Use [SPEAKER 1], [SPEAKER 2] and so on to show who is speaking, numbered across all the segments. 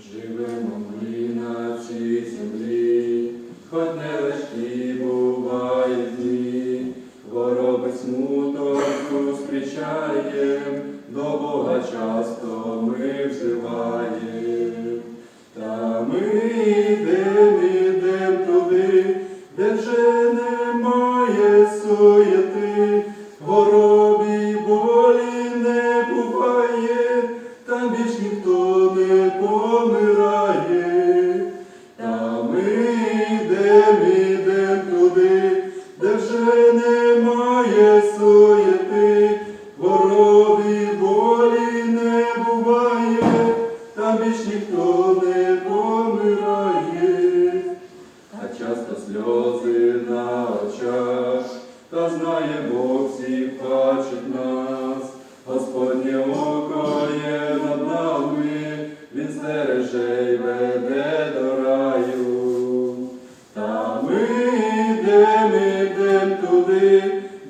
[SPEAKER 1] Живемо ми на землі, хоч не легкі дні, хвороби смуток зустрічаєм, до Бога часто ми взиваєм. Та ми йдем, туди, де вже немає суєти, город. Немає ти, хворобі й болі не буває, там більш ніхто не помирає, а часто сльози на очах, та знає Бог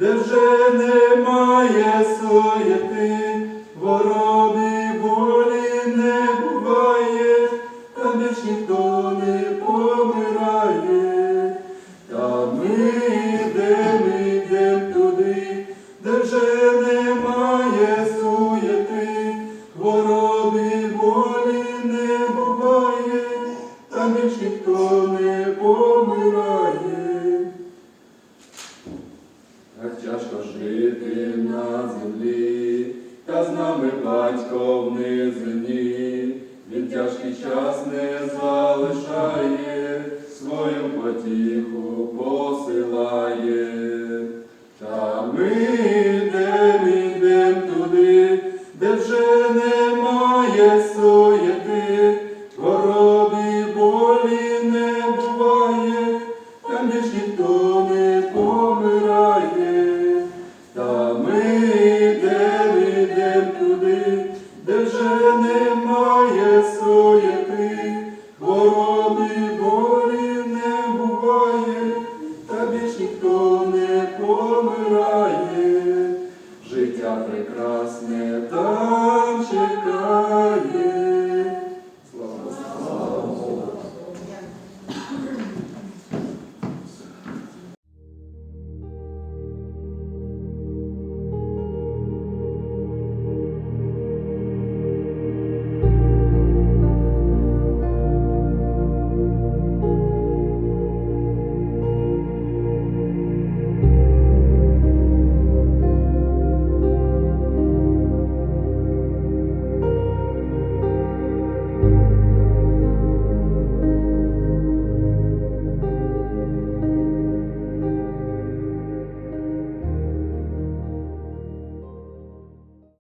[SPEAKER 1] де вже немає суєти, хворобі болі не буває, та більш ніхто не помирає. Та ми йдем, ідем туди, де вже немає суєти, хворобі болі не буває, та більш ніхто не помирає. Жити на землі, та з нами батько в він тяжкий час не залишає,